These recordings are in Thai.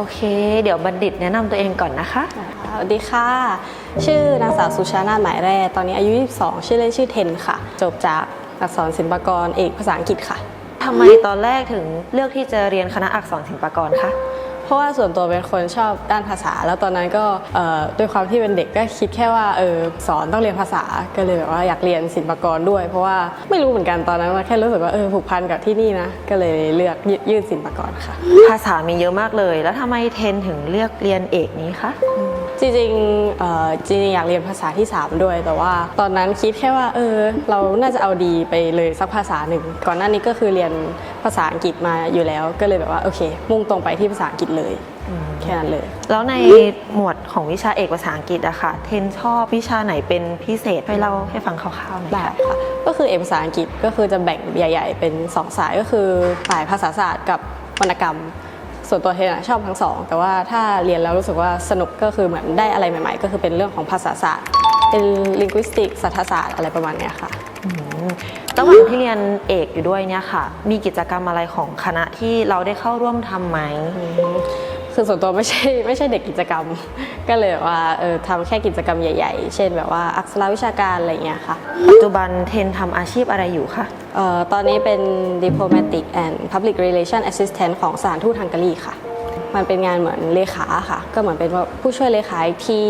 โอเค เดี๋ยวบัณฑิตแนะนำตัวเองก่อนนะคะ สวัสดีค่ะ ชื่อนางสาวสุชานาถหมายแร่ ตอนนี้อายุ 22 ชื่อเล่นชื่อเทนค่ะ จบจากอักษรศิลปากรเอกภาษาอังกฤษค่ะ ทำไมตอนแรกถึงเลือกที่จะเรียนคณะอักษรศิลปากรคะ เพราะว่าส่วนตัวเป็นคนชอบด้านภาษา แล้วตอนนั้นก็เอ่อด้วยความที่เป็นเด็กก็คิดแค่ว่าเออสอนต้องเรียนภาษาก็เลยแบบว่าอยากเรียนศิลปากรด้วย เพราะว่าไม่รู้เหมือนกันตอนนั้นแค่รู้สึกว่าเออผูกพันกับที่นี่นะก็เลยเลือกยยื่นศิลปากรค่ะ ภาษามีเยอะมากเลย แล้วทำไมเทนถึงเลือกเรียนเอกนี้คะจริงๆเอ่อ จริงๆอยากเรียนภาษาที่ 3 ด้วย แต่ว่าตอนนั้นคิดแค่ว่าเออเราน่าจะเอาดีไปเลยสักภาษาหนึ่ง ก่อนหน้านี้ก็คือเรียนภาษาอังกฤษมาอยู่แล้ว ก็เลยแบบว่าโอเค มุ่งตรงไปที่ภาษาอังกฤษเลยแค่นั้นเลย แล้วในหมวดของวิชาเอกภาษาอังกฤษอะค่ะ เทนชอบวิชาไหนเป็นพิเศษให้เล่าให้ฟังคร่าวๆหน่อยได้ค่ะค่ะ ก็คือเอกภาษาอังกฤษก็คือจะแบ่งใหญ่ ๆ เป็น 2 สายก็คือสายภาษาศาสตร์กับวรรณกรรม ส่วนตัวเทนอะชอบทั้งสองแต่ว่าถ้าเรียนแล้วรู้สึกว่าสนุกก็คือเหมือนได้อะไรใหม่ ๆ ก็คือเป็นเรื่องของภาษาศาสตร์ เป็น linguistic ศาสตรศาสตร์อะไรประมาณเนี้ยค่ะอืมระหว่างที่เรียนเอกอยู่ด้วยเนี่ยค่ะ มีกิจกรรมอะไรของคณะที่เราได้เข้าร่วมทำไหม คือส่วนตัวไม่ใช่ไม่ใช่เด็กกิจกรรม ก็เลยแบบว่าเออทำแค่กิจกรรมใหญ่ๆ เช่นแบบว่าอักษรวิชาการอะไรอย่างเงี้ยค่ะ ปัจจุบันเทนทำอาชีพอะไรอยู่คะเอ่อตอนนี้เป็น diplomatic and public relation assistant ของสถานทูตฮังการีค่ะ มันเป็นงานเหมือนเลขาค่ะ ก็เหมือนเป็นว่าผู้ช่วยเลขาอีกที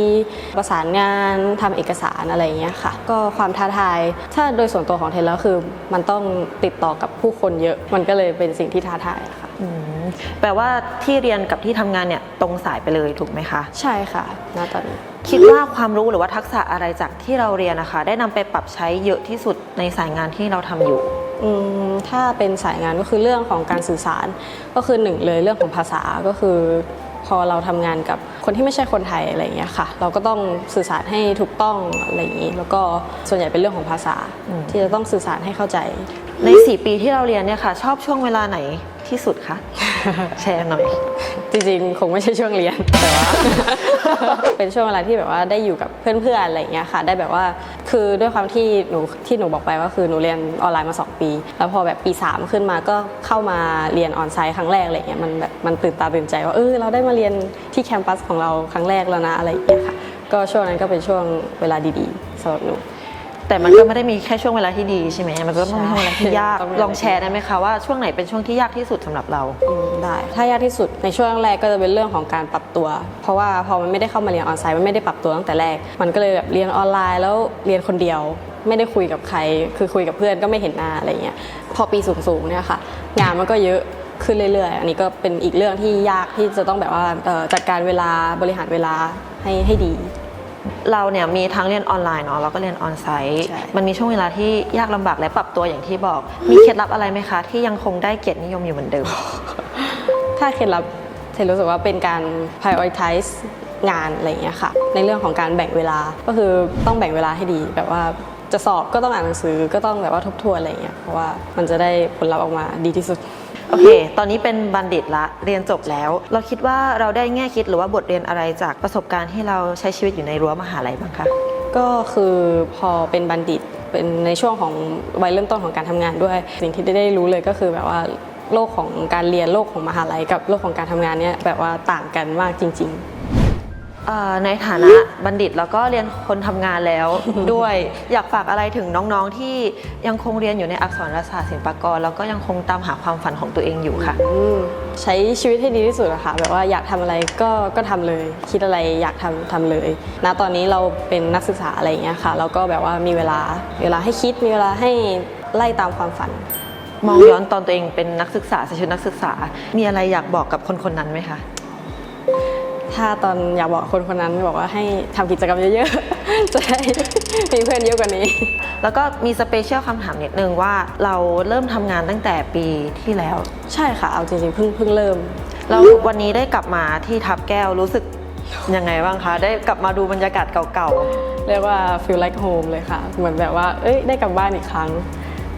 ประสานงานทำเอกสารอะไรอย่างเงี้ยค่ะ ก็ความท้าทาย ถ้าโดยส่วนตัวของเทนแล้วคือ มันต้องติดต่อกับผู้คนเยอะ มันก็เลยเป็นสิ่งที่ท้าทายค่ะอืม แปลว่าที่เรียนกับที่ทำงานเนี่ยตรงสายไปเลยถูกไหมคะ ใช่ค่ะณตอนนี้ คิดว่าความรู้หรือว่าทักษะอะไรจากที่เราเรียนนะคะ ได้นำไปปรับใช้เยอะที่สุดในสายงานที่เราทำอยู่ อืมถ้าเป็นสายงานก็คือเรื่องของการสื่อสาร ก็คือหนึ่งเลยเรื่องของภาษาก็คือ พอเราทำงานกับคนที่ไม่ใช่คนไทยอะไรอย่างเงี้ยค่ะ เราก็ต้องสื่อสารให้ถูกต้องอะไรอย่างงี้ แล้วก็ส่วนใหญ่เป็นเรื่องของภาษาอืม ที่จะต้องสื่อสารให้เข้าใจ ใน 4 ปีที่เราเรียนเนี่ยค่ะ ชอบช่วงเวลาไหนที่สุดคะ แชร์หน่อย จริงๆ คงไม่ใช่ช่วงเรียน แต่ว่า เป็นช่วงเวลาที่แบบว่าได้อยู่กับเพื่อนๆ อะไรอย่างเงี้ยค่ะ ได้แบบว่า คือด้วยความที่หนูที่หนูบอกไปว่าคือหนูเรียนออนไลน์มา 2 ปี แล้วพอแบบปี 3 ขึ้นมาก็เข้ามาเรียนออนไซต์ครั้งแรกอะไรเงี้ย มันแบบมันตื่นตาตื่นใจว่าเออเราได้มาเรียนที่แคมปัสของเราครั้งแรกแล้วนะอะไรอย่างเงี้ยค่ะ ก็ช่วงนั้นก็เป็นช่วงเวลาดีๆสำหรับหนู แต่มันก็ไม่ได้มีแค่ช่วงเวลาที่ดีใช่ไหมมันก็ต้องมีช่วงเวลาที่ยากใช่ต้องมีลองแชร์ได้ไหมคะว่าช่วงไหนเป็นช่วงที่ยากที่สุดสำหรับเราอืมได้ ถ้ายากที่สุดในช่วงแรกก็จะเป็นเรื่องของการปรับตัว เพราะว่าพอมันไม่ได้เข้ามาเรียนออนไซต์มันไม่ได้ปรับตัวตั้งแต่แรก มันก็เลยแบบเรียนออนไลน์แล้วเรียนคนเดียวไม่ได้คุยกับใคร คือคุยกับเพื่อนก็ไม่เห็นหน้าอะไรเงี้ย พอปีสูงๆเนี่ยค่ะ งานมันก็เยอะขึ้นเรื่อยๆ อันนี้ก็เป็นอีกเรื่องที่ยากที่จะต้องแบบว่าเอ่อจัดการเวลาบริหารเวลาให้ให้ดี เราเนี่ยมีทั้งเรียนออนไลน์เนาะแล้วก็เรียนออนไซต์ใช่ มันมีช่วงเวลาที่ยากลำบากและปรับตัวอย่างที่บอก มีเคล็ดลับอะไรไหมคะ ที่ยังคงได้เกียรตินิยมอยู่เหมือนเดิม ถ้าเคล็ดลับเทนรู้สึกว่าเป็นการ prioritize งานอะไรอย่างเงี้ยค่ะ ในเรื่องของการแบ่งเวลาก็คือต้องแบ่งเวลาให้ดี แบบว่าจะสอบก็ต้องอ่านหนังสือก็ต้องแบบว่าทบทวนอะไรอย่างเงี้ยเพราะว่ามันจะได้ผลลัพธ์ออกมาดีที่สุด โอเค ตอนนี้เป็นบัณฑิตละ เรียนจบแล้ว เราคิดว่าเราได้แง่คิดหรือว่าบทเรียนอะไรจากประสบการณ์ที่เราใช้ชีวิตอยู่ในรั้วมหาลัยบ้างคะ ก็คือพอเป็นบัณฑิตเป็นในช่วงของวัยเริ่มต้นของการทำงานด้วย สิ่งที่ได้รู้เลยก็คือแบบว่าโลกของการเรียนโลกของมหาลัยกับโลกของการทำงานเนี่ยแบบว่าต่างกันมากจริง ๆ เอ่อในฐานะบัณฑิตแล้วก็เรียนคนทำงานแล้ว ด้วย อยากฝากอะไรถึงน้องๆที่ยังคงเรียนอยู่ในอักษรศาสตร์ศิลปากร แล้วก็ยังคงตามหาความฝันของตัวเองอยู่ค่ะ อืมใช้ชีวิตให้ดีที่สุดอะค่ะแบบว่าอยากทำอะไรก็ก็ทำเลย คิดอะไรอยากทำทำเลยณตอนนี้เราเป็นนักศึกษาอะไรอย่างเงี้ยค่ะแล้วก็แบบว่ามีเวลาเวลาให้คิดมีเวลาให้ไล่ตามความฝัน มองย้อนตอนตัวเองเป็นนักศึกษาใส่ชุดนักศึกษา มีอะไรอยากบอกกับคนคนๆนั้นไหมคะ ถ้าตอนอยากบอกคนคนนั้นบอกว่าให้ทำกิจกรรมเยอะๆ จะได้มีเพื่อนเยอะกว่านี้ แล้วก็มีสเปเชียลคำถามนิดนึงว่าเราเริ่มทำงานตั้งแต่ปีที่แล้ว ใช่ค่ะ เอาจริงๆเพิ่งเพิ่งเริ่มแล้ววันนี้ได้กลับมาที่ทับแก้วรู้สึกยังไงบ้างคะ ได้กลับมาดูบรรยากาศเก่าเรียกว่า feel like home เลยค่ะ เหมือนแบบว่า เอ้ย ได้กลับบ้านอีกครั้ง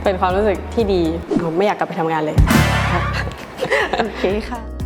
เป็นความรู้สึกที่ดี ผมไม่อยากกลับไปทำงานเลยๆโอเคค่ะ